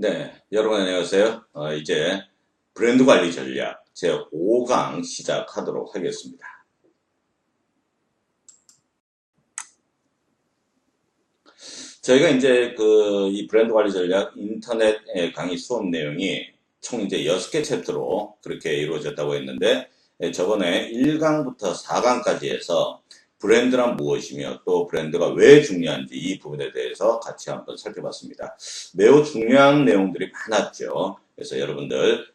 네, 여러분 안녕하세요. 어, 이제 브랜드 관리 전략 제 5강 시작하도록 하겠습니다. 저희가 이제 그 이 브랜드 관리 전략 인터넷 강의 수업 내용이 총 이제 6개 챕터로 그렇게 이루어졌다고 했는데 예, 저번에 1강부터 4강까지 해서 브랜드란 무엇이며 또 브랜드가 왜 중요한지 이 부분에 대해서 같이 한번 살펴봤습니다. 매우 중요한 내용들이 많았죠. 그래서 여러분들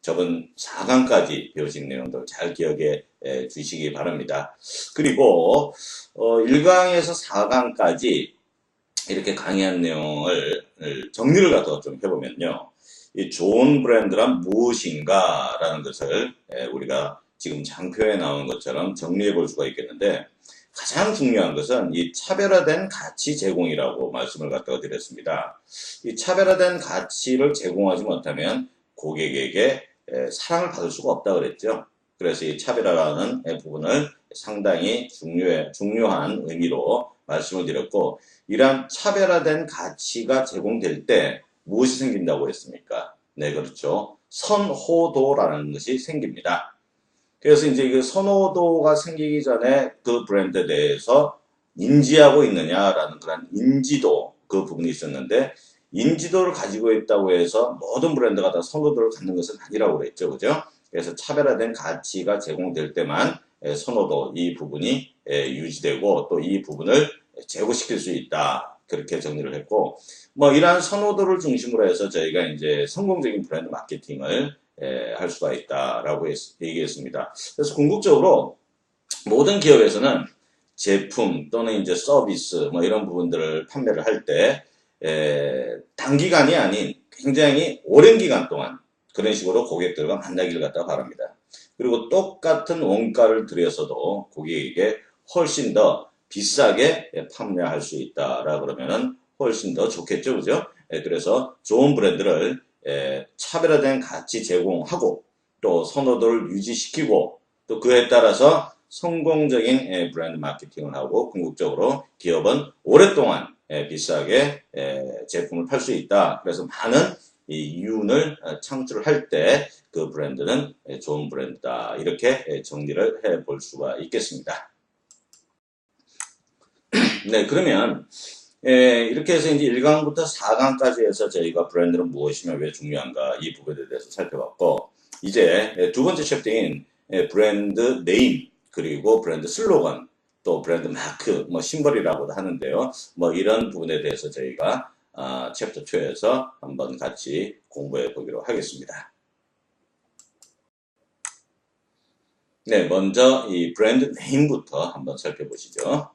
저번 4강까지 배우신 내용들 잘 기억해 주시기 바랍니다. 그리고 1강에서 4강까지 이렇게 강의한 내용을 정리를 갖다가 좀 해보면요. 이 좋은 브랜드란 무엇인가라는 것을 우리가 지금 장표에 나온 것처럼 정리해 볼 수가 있겠는데 가장 중요한 것은 이 차별화된 가치 제공이라고 말씀을 갖다가 드렸습니다. 이 차별화된 가치를 제공하지 못하면 고객에게 사랑을 받을 수가 없다 그랬죠. 그래서 이 차별화라는 부분을 상당히 중요해, 중요한 의미로 말씀을 드렸고 이러한 차별화된 가치가 제공될 때 무엇이 생긴다고 했습니까? 네, 그렇죠. 선호도라는 것이 생깁니다. 그래서 이제 그 선호도가 생기기 전에 그 브랜드에 대해서 인지하고 있느냐라는 그런 인지도 그 부분이 있었는데 인지도를 가지고 있다고 해서 모든 브랜드가 다 선호도를 갖는 것은 아니라고 그랬죠. 그죠? 그래서 차별화된 가치가 제공될 때만 선호도 이 부분이 유지되고 또 이 부분을 제고시킬 수 있다. 그렇게 정리를 했고 뭐 이러한 선호도를 중심으로 해서 저희가 이제 성공적인 브랜드 마케팅을 할 수가 있다라고 얘기했습니다. 그래서 궁극적으로 모든 기업에서는 제품 또는 이제 서비스 뭐 이런 부분들을 판매를 할때 단기간이 아닌 굉장히 오랜 기간 동안 그런 식으로 고객들과 만나기를 갖다 바랍니다. 그리고 똑같은 원가를 들여서도 고객에게 훨씬 더 비싸게 판매할 수 있다라 그러면은 훨씬 더 좋겠죠, 그죠? 그래서 좋은 브랜드를 차별화된 가치 제공하고 또 선호도를 유지시키고 또 그에 따라서 성공적인 브랜드 마케팅을 하고 궁극적으로 기업은 오랫동안 비싸게 제품을 팔 수 있다. 그래서 많은 이윤을 어, 창출을 할 때 그 브랜드는 좋은 브랜드다. 이렇게 정리를 해 볼 수가 있겠습니다. 네, 그러면 예, 이렇게 해서 이제 1강부터 4강까지 해서 저희가 브랜드는 무엇이며 왜 중요한가 이 부분에 대해서 살펴봤고 이제 두 번째 챕터인 예, 브랜드 네임 그리고 브랜드 슬로건 또 브랜드 마크 뭐 심벌이라고도 하는데요. 뭐 이런 부분에 대해서 저희가 아, 챕터 2에서 한번 같이 공부해 보기로 하겠습니다. 네, 먼저 이 브랜드 네임부터 한번 살펴보시죠.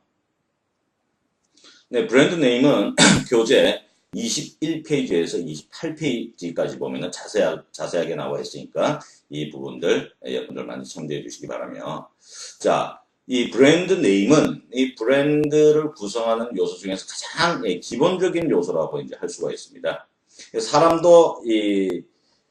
네, 브랜드 네임은 교재 21페이지에서 28페이지까지 보면 자세하, 자세하게 나와 있으니까 이 부분들 여러분들 많이 참조해 주시기 바라며 자, 이 브랜드 네임은 이 브랜드를 구성하는 요소 중에서 가장 예, 기본적인 요소라고 이제 할 수가 있습니다. 사람도 이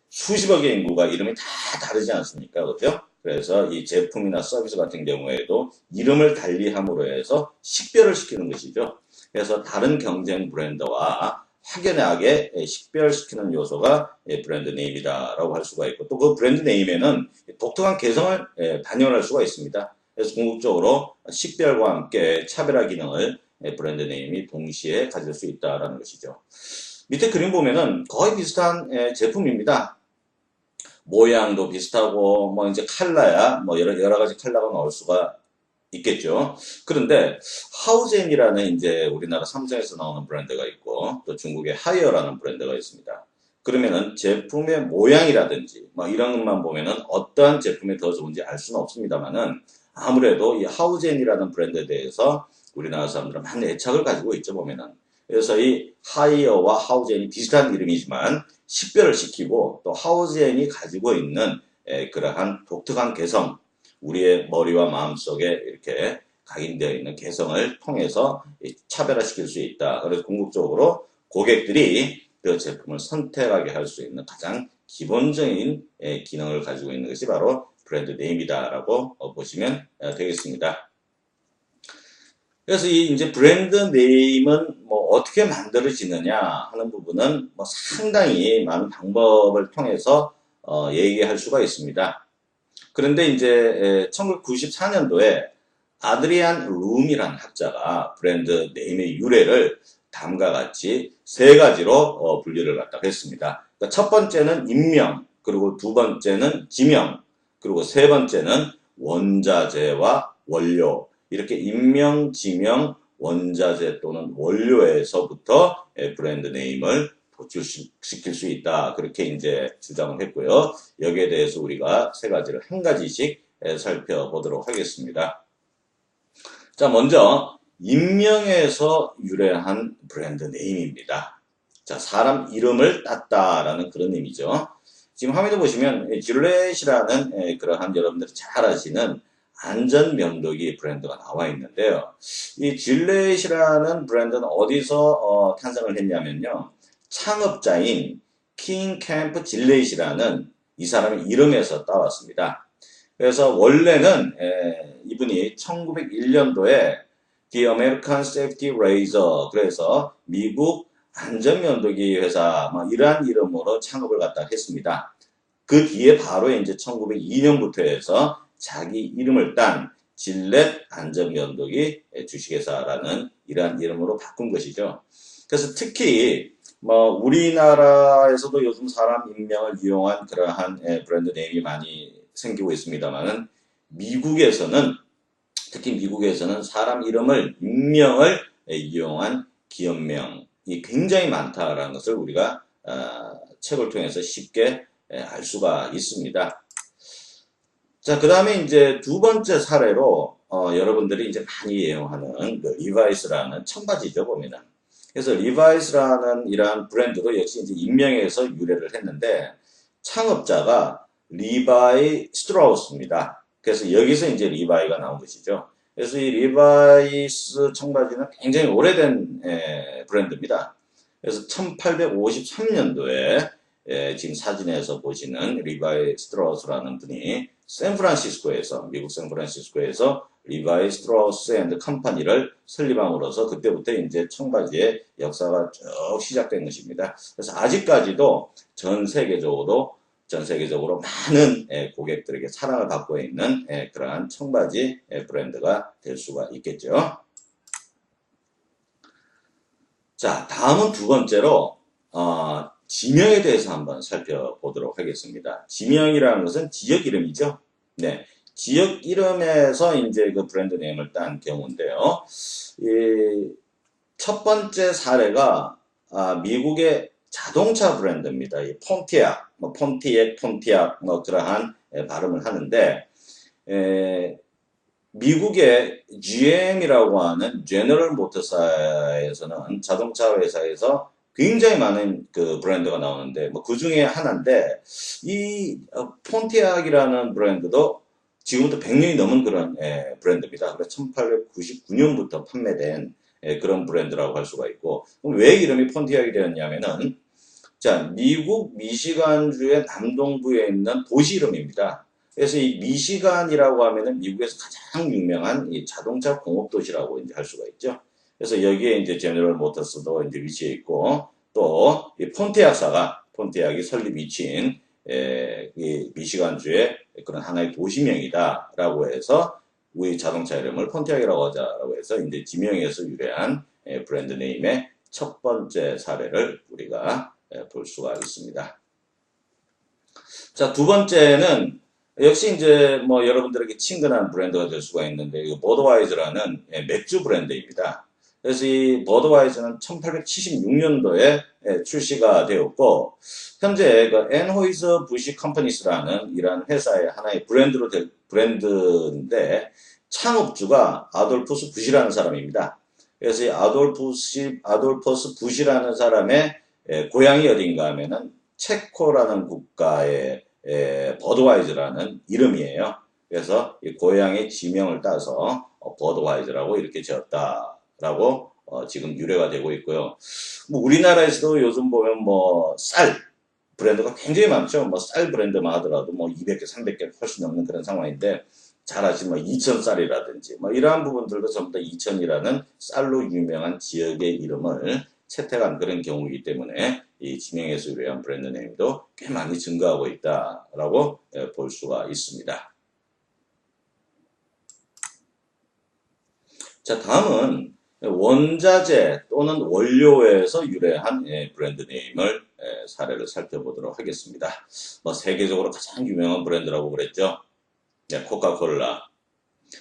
수십억의 인구가 이름이 다 다르지 않습니까? 그렇죠? 그래서 이 제품이나 서비스 같은 경우에도 이름을 달리함으로 해서 식별을 시키는 것이죠. 그래서 다른 경쟁 브랜드와 확연하게 식별시키는 요소가 브랜드 네임이다라고 할 수가 있고 또 그 브랜드 네임에는 독특한 개성을 반영할 수가 있습니다. 그래서 궁극적으로 식별과 함께 차별화 기능을 브랜드 네임이 동시에 가질 수 있다라는 것이죠. 밑에 그림 보면은 거의 비슷한 제품입니다. 모양도 비슷하고 뭐 이제 칼라야 뭐 여러 여러 가지 칼라가 나올 수가 있겠죠. 그런데 하우젠이라는 이제 우리나라 삼성에서 나오는 브랜드가 있고 또 중국의 하이어라는 브랜드가 있습니다. 그러면은 제품의 모양이라든지 뭐 이런 것만 보면은 어떠한 제품이 더 좋은지 알 수는 없습니다만은 아무래도 이 하우젠이라는 브랜드에 대해서 우리나라 사람들은 많은 애착을 가지고 있죠 보면은 그래서 이 하이어와 하우젠이 비슷한 이름이지만 식별을 시키고 또 하우젠이 가지고 있는 그러한 독특한 개성 우리의 머리와 마음속에 이렇게 각인되어 있는 개성을 통해서 차별화시킬 수 있다. 그래서 궁극적으로 고객들이 그 제품을 선택하게 할 수 있는 가장 기본적인 기능을 가지고 있는 것이 바로 브랜드 네임이다라고 보시면 되겠습니다. 그래서 이 이제 브랜드 네임은 뭐 어떻게 만들어지느냐 하는 부분은 뭐 상당히 많은 방법을 통해서 어, 얘기할 수가 있습니다. 그런데 이제 1994년도에 아드리안 룸이라는 학자가 브랜드 네임의 유래를 다음과 같이 세 가지로 어, 분류를 갖다 했습니다. 그러니까 첫 번째는 인명, 그리고 두 번째는 지명, 그리고 세 번째는 원자재와 원료. 이렇게 인명, 지명, 원자재 또는 원료에서부터 예, 브랜드 네임을 도출시킬 수 있다. 그렇게 이제 주장을 했고요. 여기에 대해서 우리가 세 가지를 한 가지씩 예, 살펴보도록 하겠습니다. 자, 먼저 인명에서 유래한 브랜드 네임입니다. 자, 사람 이름을 땄다라는 그런 의미죠. 지금 화면에 보시면 질렛이라는 그러한 여러분들이 잘 아시는 안전 면도기 브랜드가 나와 있는데요. 이 질렛이라는 브랜드는 어디서 어, 탄생을 했냐면요. 창업자인 킹 캠프 질렛이라는 이 사람의 이름에서 따왔습니다. 그래서 원래는 에, 이분이 1901년도에 The American Safety Razor 그래서 미국 안전면도기 회사 뭐 이러한 이름으로 창업을 갖다 했습니다. 그 뒤에 바로 이제 1902년부터 해서 자기 이름을 딴 질렛 안전면도기 주식회사라는 이러한 이름으로 바꾼 것이죠. 그래서 특히 뭐 우리나라에서도 요즘 사람 인명을 이용한 그러한 브랜드 네임이 많이 생기고 있습니다만은 미국에서는 특히 미국에서는 사람 이름을 인명을 이용한 기업명이 굉장히 많다라는 것을 우리가 어, 책을 통해서 쉽게 알 수가 있습니다. 자, 그 다음에 이제 두 번째 사례로 어, 여러분들이 이제 많이 이용하는 그 리바이스라는 청바지죠 보면은. 그래서 리바이스라는 이러한 브랜드도 역시 이제 인명에서 유래를 했는데 창업자가 리바이 스트라우스입니다. 그래서 여기서 이제 리바이가 나온 것이죠. 그래서 이 리바이스 청바지는 굉장히 오래된 에, 브랜드입니다. 그래서 1853년도에 에, 지금 사진에서 보시는 리바이 스트라우스라는 분이 샌프란시스코에서 미국 샌프란시스코에서 리바이 스트라우스 앤드 컴퍼니를 설립함으로써 그때부터 이제 청바지의 역사가 쭉 시작된 것입니다. 그래서 아직까지도 전 세계적으로 전 세계적으로 많은 예, 고객들에게 사랑을 받고 있는 예, 그러한 청바지 예, 브랜드가 될 수가 있겠죠. 자, 다음은 두 번째로 어, 지명에 대해서 한번 살펴보도록 하겠습니다. 지명이라는 것은 지역 이름이죠. 네. 지역 이름에서 이제 그 브랜드 네임을 딴 경우인데요. 첫 번째 사례가 아, 미국의 자동차 브랜드입니다. 이 폰티악, 뭐 폰티액, 폰티악, 뭐 그러한 에, 발음을 하는데 에, 미국의 GM이라고 하는 제너럴 모터사에서는 자동차 회사에서 굉장히 많은 그 브랜드가 나오는데 뭐 그 중에 하나인데 이 어, 폰티악이라는 브랜드도 지금부터 100년이 넘은 그런 에, 브랜드입니다. 그래서 1899년부터 판매된 에, 그런 브랜드라고 할 수가 있고 왜 이름이 폰티악이 되었냐면은 자, 미국 미시간주의 남동부에 있는 도시 이름입니다. 그래서 이 미시간이라고 하면은 미국에서 가장 유명한 이 자동차 공업 도시라고 이제 할 수가 있죠. 그래서 여기에 이제 제너럴 모터스도 이제 위치해 있고 또 이 폰티악사가 폰티악이 설립 위치인 에, 이 미시간주의 그런 하나의 도시명이다라고 해서 우리 자동차 이름을 폰티악이라고 하자라고 해서 이제 지명에서 유래한 에, 브랜드 네임의 첫 번째 사례를 우리가 예, 볼 수가 있습니다. 자, 두 번째는 역시 이제 뭐 여러분들에게 친근한 브랜드가 될 수가 있는데 이 버드와이저라는 예, 맥주 브랜드입니다. 그래서 이 버드와이저는 1876년도에 예, 출시가 되었고 현재 그 엔호이즈 부시 컴퍼니스라는 이러한 회사의 하나의 브랜드로 될 브랜드인데 창업주가 아돌푸스 부시라는 사람입니다. 그래서 이 아돌푸시 아돌퍼스 부시라는 사람의 에, 고향이 어딘가 하면은 체코라는 국가의 에, 버드와이즈라는 이름이에요. 그래서 이 고향의 지명을 따서 어, 버드와이즈라고 이렇게 지었다 라고 어, 지금 유래가 되고 있고요. 뭐 우리나라에서도 요즘 보면 뭐 쌀 브랜드가 굉장히 많죠. 뭐 쌀 브랜드만 하더라도 뭐 200개, 300개 훨씬 넘는 그런 상황인데 잘 아시면 이천 쌀이라든지 뭐 이러한 부분들도 전부 다 이천이라는 쌀로 유명한 지역의 이름을 채택한 그런 경우이기 때문에 이 지명에서 유래한 브랜드 네임도 꽤 많이 증가하고 있다라고 예, 볼 수가 있습니다. 자, 다음은 원자재 또는 원료에서 유래한 예, 브랜드 네임을 예, 사례를 살펴보도록 하겠습니다. 뭐 세계적으로 가장 유명한 브랜드라고 그랬죠. 네, 코카콜라.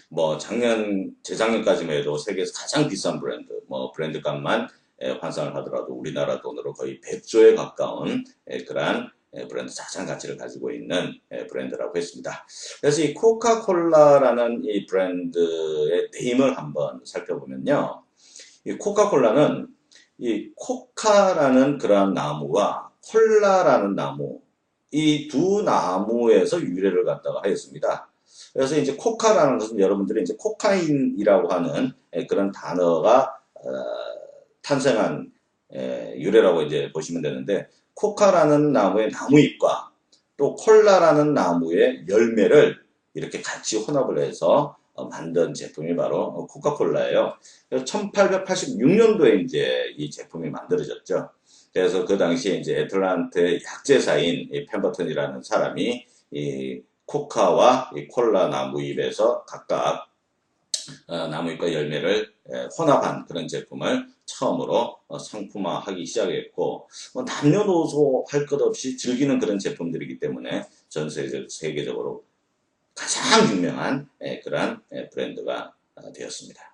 뭐 작년 재작년까지만 해도 세계에서 가장 비싼 브랜드, 뭐 브랜드 값만 예, 환산을 하더라도 우리나라 돈으로 거의 100조에 가까운 그러한 브랜드 자산 가치를 가지고 있는 브랜드라고 했습니다. 그래서 이 코카콜라라는 이 브랜드의 네임을 한번 살펴보면요. 이 코카콜라는 이 코카라는 그러한 나무와 콜라라는 나무 이 두 나무에서 유래를 갖다가 하였습니다. 그래서 이제 코카라는 것은 여러분들이 이제 코카인이라고 하는 그런 단어가 어, 탄생한 유래라고 이제 보시면 되는데 코카라는 나무의 나무잎과 또 콜라라는 나무의 열매를 이렇게 같이 혼합을 해서 어, 만든 제품이 바로 코카콜라예요. 1886년도에 이제 이 제품이 만들어졌죠. 그래서 그 당시에 이제 애틀란트의 약재사인 펜버튼이라는 사람이 이 코카와 이 콜라 나무잎에서 각각 어, 나무잎과 열매를 혼합한 그런 제품을 처음으로 어, 상품화하기 시작했고 뭐 남녀노소 할 것 없이 즐기는 그런 제품들이기 때문에 전 세계 적으로 가장 유명한 그러한 브랜드가 어, 되었습니다.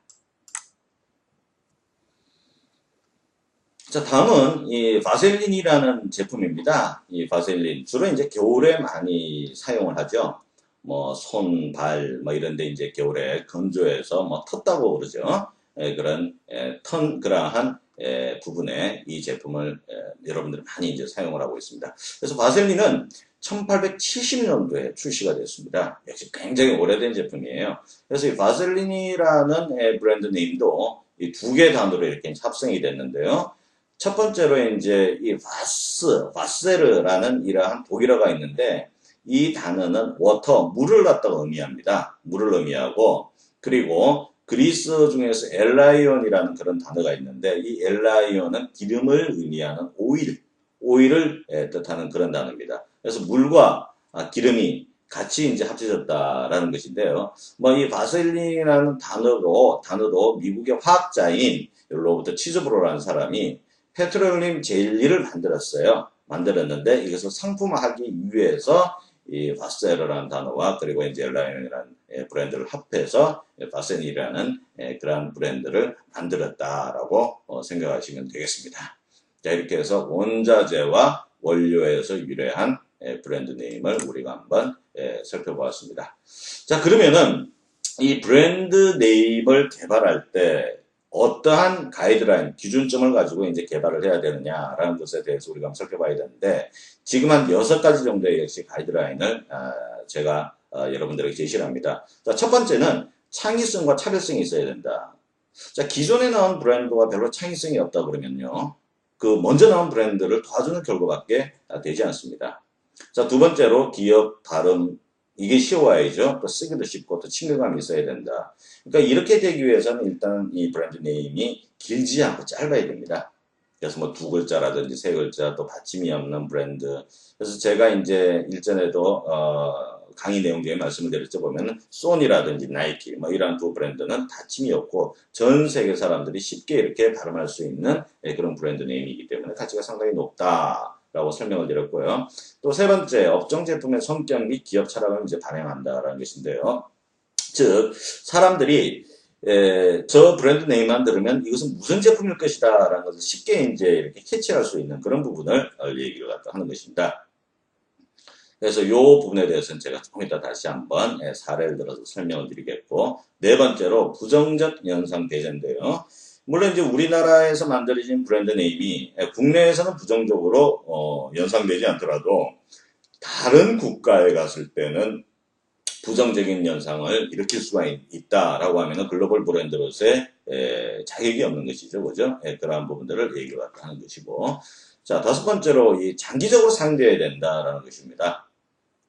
자, 다음은 이 바셀린이라는 제품입니다. 이 바셀린 주로 이제 겨울에 많이 사용을 하죠. 뭐 손, 발, 뭐 이런데 이제 겨울에 건조해서 뭐 텄다고 그러죠. 에, 그런 에, 턴 그라한 에, 부분에 이 제품을 여러분들이 많이 이제 사용을 하고 있습니다. 그래서 바셀린은 1870년도에 출시가 됐습니다. 역시 굉장히 오래된 제품이에요. 그래서 이 바셀린이라는 브랜드 네임도 이 두 개 단어로 이렇게 합성이 됐는데요. 첫 번째로 이제 이 바스, 바세르라는 이러한 독일어가 있는데 이 단어는 워터, 물을 갖다가 의미합니다. 물을 의미하고 그리고 그리스 중에서 엘라이온이라는 그런 단어가 있는데 이 엘라이온은 기름을 의미하는 오일, 오일을 예, 뜻하는 그런 단어입니다. 그래서 물과 아, 기름이 같이 이제 합쳐졌다라는 것인데요. 뭐 이 바셀린이라는 단어로 단어도 미국의 화학자인 로부터 치즈브로라는 사람이 페트롤리움 젤리를 만들었어요. 만들었는데 이것을 상품화하기 위해서 이 바세르라는 단어와 그리고 이제 엘라인이라는 예, 브랜드를 합해서 바센이라는 예, 그러한 브랜드를 만들었다라고 어, 생각하시면 되겠습니다. 자 이렇게 해서 원자재와 원료에서 유래한 예, 브랜드 네임을 우리가 한번 살펴보았습니다. 자 그러면은 이 브랜드 네임을 개발할 때 어떠한 가이드라인, 기준점을 가지고 이제 개발을 해야 되느냐라는 것에 대해서 우리가 한번 살펴봐야 되는데 지금 한 여섯 가지 정도의 역시 가이드라인을 아, 제가 어, 여러분들에게 제시를 합니다. 자, 첫 번째는 창의성과 차별성이 있어야 된다. 자, 기존에 나온 브랜드가 별로 창의성이 없다 그러면요. 그 먼저 나온 브랜드를 도와주는 결과밖에 되지 않습니다. 자, 두 번째로 기업 발음, 이게 쉬워야죠. 또 쓰기도 쉽고 또 친밀감이 있어야 된다. 그러니까 이렇게 되기 위해서는 일단 이 브랜드 네임이 길지 않고 짧아야 됩니다. 그래서 뭐 두 글자라든지 세 글자 또 받침이 없는 브랜드. 그래서 제가 이제 일전에도 어 강의 내용 중에 말씀을 드렸죠 보면은 소니라든지 나이키 뭐 이런 두 브랜드는 받침이 없고 전 세계 사람들이 쉽게 이렇게 발음할 수 있는 예, 그런 브랜드 네임이기 때문에 가치가 상당히 높다. 라고 설명을 드렸고요. 또 세 번째, 업종 제품의 성격 및 기업 철학을 이제 반영한다라는 것인데요. 즉, 사람들이 에, 저 브랜드 네임만 들으면 이것은 무슨 제품일 것이다 라는 것을 쉽게 이제 이렇게 캐치할 수 있는 그런 부분을 얘기를 갖다 하는 것입니다. 그래서 이 부분에 대해서는 제가 조금 이따 다시 한번 사례를 들어서 설명을 드리겠고 네 번째로 부정적 연상 대전인데요. 물론 이제 우리나라에서 만들어진 브랜드 네임이 국내에서는 부정적으로 어, 연상되지 않더라도 다른 국가에 갔을 때는 부정적인 현상을 일으킬 수가 있, 다라고 하면 글로벌 브랜드로서의 에, 자격이 없는 것이죠, 그죠? 에, 그러한 부분들을 얘기를 하는 것이고, 자 다섯 번째로 이 장기적으로 상대해야 된다라는 것입니다.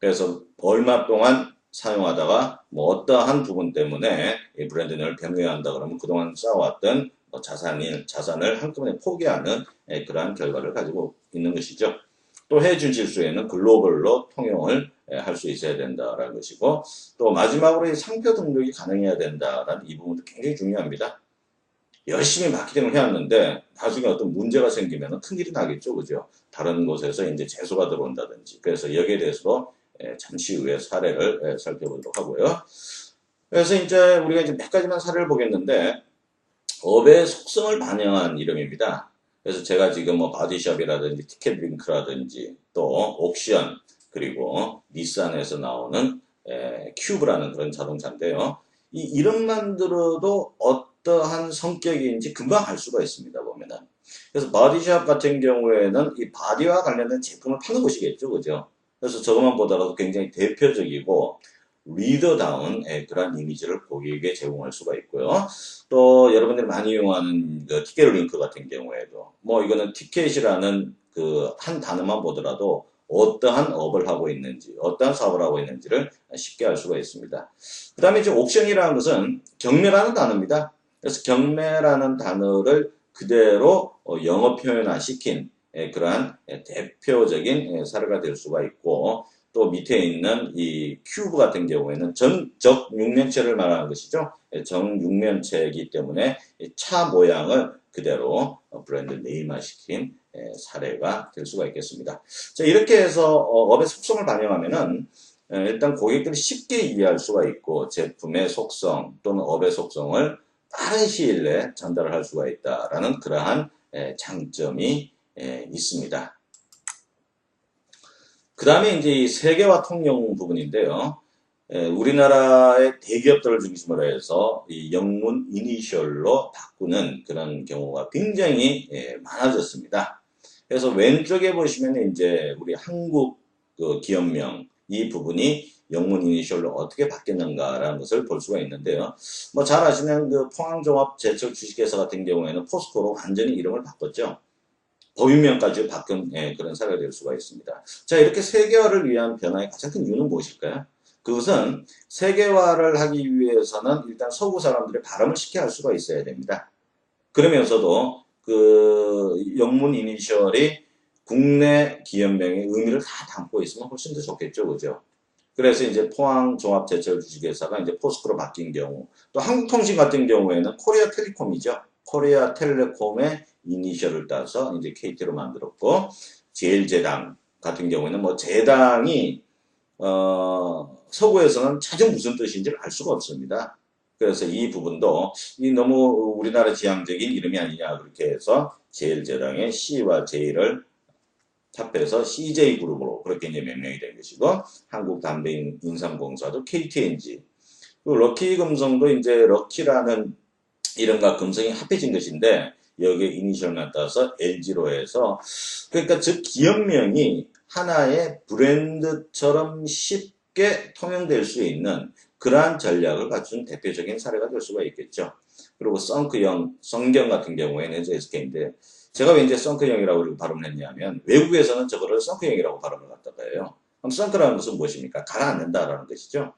그래서 얼마 동안 사용하다가 뭐 어떠한 부분 때문에 이 브랜드 네임을 변경한다 그러면 그동안 쌓아왔던 뭐 자산이, 자산을 한꺼번에 포기하는 예, 그러한 결과를 가지고 있는 것이죠. 또 해준 질서에는 글로벌로 통용을 예, 할수 있어야 된다라는 것이고 또 마지막으로 이 상표 등록이 가능해야 된다라는 이 부분도 굉장히 중요합니다. 열심히 마케팅을 해왔는데 나중에 어떤 문제가 생기면 큰일이 나겠죠, 그죠? 다른 곳에서 이제 재소가 들어온다든지 그래서 여기에 대해서도 예, 잠시 후에 사례를 예, 살펴보도록 하고요. 그래서 이제 우리가 이제 몇 가지만 사례를 보겠는데 업의 속성을 반영한 이름입니다. 그래서 제가 지금 뭐 바디샵이라든지 티켓 링크라든지 또 옥션 그리고 닛산에서 나오는 에, 큐브라는 그런 자동차인데요. 이 이름만 들어도 어떠한 성격인지 금방 알 수가 있습니다. 보면은. 그래서 바디샵 같은 경우에는 이 바디와 관련된 제품을 파는 곳이겠죠. 그죠? 그래서 저것만 보더라도 굉장히 대표적이고 리더다운 예, 그런 이미지를 고객에게 제공할 수가 있고요. 또 여러분들이 많이 이용하는 그 티켓 링크 같은 경우에도 뭐 이거는 티켓이라는 그 한 단어만 보더라도 어떠한 업을 하고 있는지, 어떠한 사업을 하고 있는지를 쉽게 알 수가 있습니다. 그 다음에 이제 옥션이라는 것은 경매라는 단어입니다. 그래서 경매라는 단어를 그대로 어, 영어 표현화 시킨 예, 그러한 예, 대표적인 예, 사례가 될 수가 있고 또 밑에 있는 이 큐브 같은 경우에는 전적 육면체를 말하는 것이죠. 정 육면체이기 때문에 차 모양을 그대로 어, 브랜드 네임화시킨 사례가 될 수가 있겠습니다. 자, 이렇게 해서 어, 업의 속성을 반영하면은 일단 고객들이 쉽게 이해할 수가 있고 제품의 속성 또는 업의 속성을 빠른 시일 내에 전달을 할 수가 있다라는 그러한 장점이 있습니다. 그 다음에 이제 이 세계화 통용 부분인데요. 우리나라의 대기업들을 중심으로 해서 이 영문 이니셜로 바꾸는 그런 경우가 굉장히 많아졌습니다. 그래서 왼쪽에 보시면 이제 우리 한국 그 기업명 이 부분이 영문 이니셜로 어떻게 바뀌었는가라는 것을 볼 수가 있는데요. 뭐 잘 아시는 그 포항종합 제철 주식회사 같은 경우에는 포스코로 완전히 이름을 바꿨죠. 법인명까지 바뀐 예, 그런 사례가 될 수가 있습니다. 자 이렇게 세계화를 위한 변화의 가장 큰 이유는 무엇일까요? 그것은 세계화를 하기 위해서는 일단 서구 사람들의 발음을 쉽게 할 수가 있어야 됩니다. 그러면서도 그 영문 이니셜이 국내 기업명의 의미를 다 담고 있으면 훨씬 더 좋겠죠, 그죠? 그래서 이제 포항 종합 제철 주식회사가 이제 포스코로 바뀐 경우, 또 한국통신 같은 경우에는 코리아 텔레콤이죠. 코리아 텔레콤의 이니셜을 따서 이제 KT로 만들었고, 제일제당 같은 경우에는 뭐 제당이 어, 서구에서는 차주 무슨 뜻인지를 알 수가 없습니다. 그래서 이 부분도 이 너무 우리나라 지향적인 이름이 아니냐 그렇게 해서 제일제당의 C와 J를 합해서 CJ그룹으로 그렇게 이제 명명이 된 것이고 한국담배인삼공사도 KTNG 그리고 럭키금성도 이제 럭키라는 이름과 금성이 합해진 것인데 여기에 이니셜만 따서 LG로 해서 그러니까 즉 기업명이 하나의 브랜드처럼 쉽게 통용될 수 있는 그러한 전략을 갖춘 대표적인 사례가 될 수가 있겠죠. 그리고 썬크형, 성경 같은 경우에는 이제 SK인데 제가 왜 이제 썬크형이라고 발음을 했냐면 외국에서는 저거를 썬크형이라고 발음을 갖다가 해요. 그럼 썬크라는 것은 무엇입니까? 가라앉는다라는 것이죠.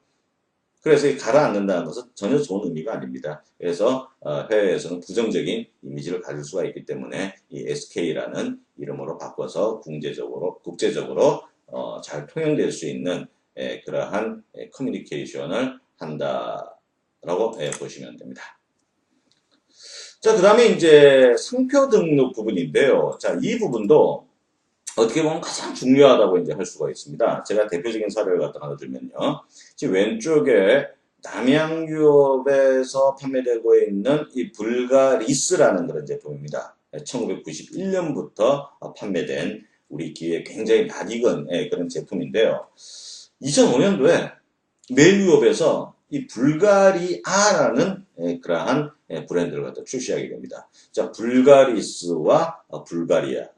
그래서 이 가라앉는다는 것은 전혀 좋은 의미가 아닙니다. 그래서 어, 해외에서는 부정적인 이미지를 가질 수가 있기 때문에 이 SK라는 이름으로 바꿔서 국제적으로 국제적으로 어, 잘 통용될 수 있는 에, 그러한 에, 커뮤니케이션을 한다라고 에, 보시면 됩니다. 자, 그 다음에 이제 상표 등록 부분인데요. 자, 이 부분도 어떻게 보면 가장 중요하다고 이제 할 수가 있습니다. 제가 대표적인 사례를 갖다 하나 들면요. 지금 왼쪽에 남양유업에서 판매되고 있는 이 불가리스라는 그런 제품입니다. 1991년부터 판매된 우리 기에 굉장히 낯익은 예, 그런 제품인데요. 2005년도에 메뉴업에서 이 불가리아라는 예, 그러한 예, 브랜드를 갖다 출시하게 됩니다. 자, 불가리스와 불가리아.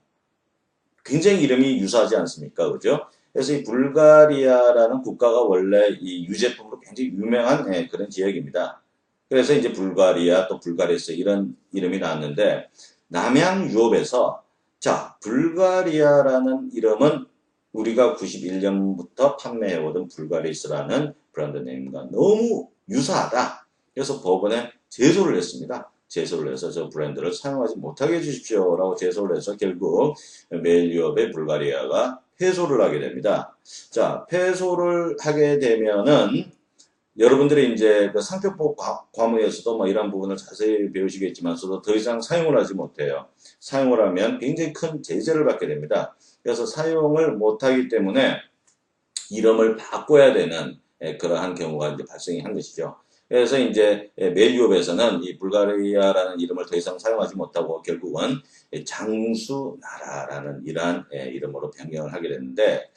굉장히 이름이 유사하지 않습니까? 그죠? 그래서 이 불가리아라는 국가가 원래 이 유제품으로 굉장히 유명한 예, 그런 지역입니다. 그래서 이제 불가리아 또 불가리스 이런 이름이 나왔는데 남양 유럽에서 자 불가리아라는 이름은 우리가 91년부터 판매해오던 불가리스라는 브랜드 네임과 너무 유사하다. 그래서 법원에 제소를 했습니다. 제소를 해서 저 브랜드를 사용하지 못하게 해주십시오 라고 제소를 해서 결국 메일 유업의 불가리아가 패소를 하게 됩니다. 자, 패소를 하게 되면은 여러분들이 이제 그 상표법 과- 과목에서도 뭐 이런 부분을 자세히 배우시겠지만서도 더 이상 사용을 하지 못해요. 사용을 하면 굉장히 큰 제재를 받게 됩니다. 그래서 사용을 못하기 때문에 이름을 바꿔야 되는 예, 그러한 경우가 이제 발생이 한 것이죠. 그래서 이제 예, 메일유업에서는 이 불가리아라는 이름을 더 이상 사용하지 못하고 결국은 예, 장수나라라는 이러한 예, 이름으로 변경을 하게 됐는데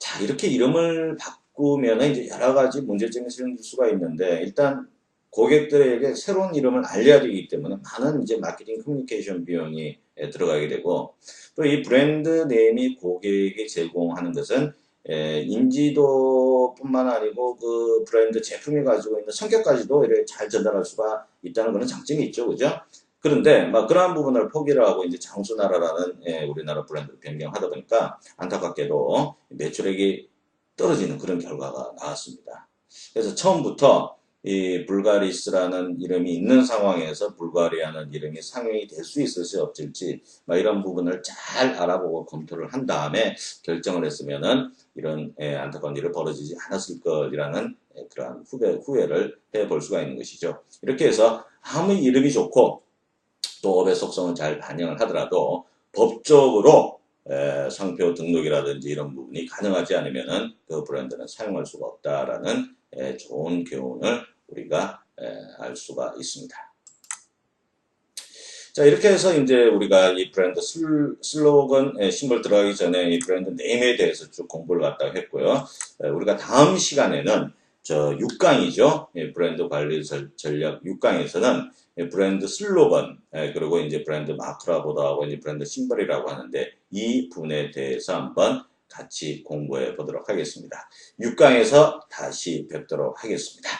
자 이렇게 이름을 바꾸면 이제 여러 가지 문제점이 생길 수가 있는데 일단 고객들에게 새로운 이름을 알려야 되기 때문에 많은 이제 마케팅 커뮤니케이션 비용이 예, 들어가게 되고 또 이 브랜드 네임이 고객에게 제공하는 것은 예, 인지도뿐만 아니고 그 브랜드 제품이 가지고 있는 성격까지도 이렇게 잘 전달할 수가 있다는 그런 장점이 있죠, 그죠? 그런데 막 그러한 부분을 포기를 하고 이제 장수나라라는 예, 우리나라 브랜드를 변경하다 보니까 안타깝게도 매출액이 떨어지는 그런 결과가 나왔습니다. 그래서 처음부터 이 불가리스라는 이름이 있는 상황에서 불가리아는 이름이 상용이 될 수 있을지 없을지 막 이런 부분을 잘 알아보고 검토를 한 다음에 결정을 했으면은 이런 예, 안타까운 일이 벌어지지 않았을 것이라는 예, 그러한 후회, 후회를 해볼 수가 있는 것이죠. 이렇게 해서 아무리 이름이 좋고 또 업의 속성을 잘 반영을 하더라도 법적으로 에, 상표 등록이라든지 이런 부분이 가능하지 않으면은 그 브랜드는 사용할 수가 없다라는 에, 좋은 교훈을 우리가 에, 알 수가 있습니다. 자 이렇게 해서 이제 우리가 이 브랜드 슬, 슬로건 에, 심벌 들어가기 전에 이 브랜드 네임에 대해서 쭉 공부를 갖다 했고요. 에, 우리가 다음 시간에는 저 6강이죠. 예, 브랜드 관리 전- 전략 6강에서는 예, 브랜드 슬로건 예, 그리고 이제 브랜드 마크라고도 하고 이제 브랜드 심벌이라고 하는데 이 부분에 대해서 한번 같이 공부해 보도록 하겠습니다. 6강에서 다시 뵙도록 하겠습니다.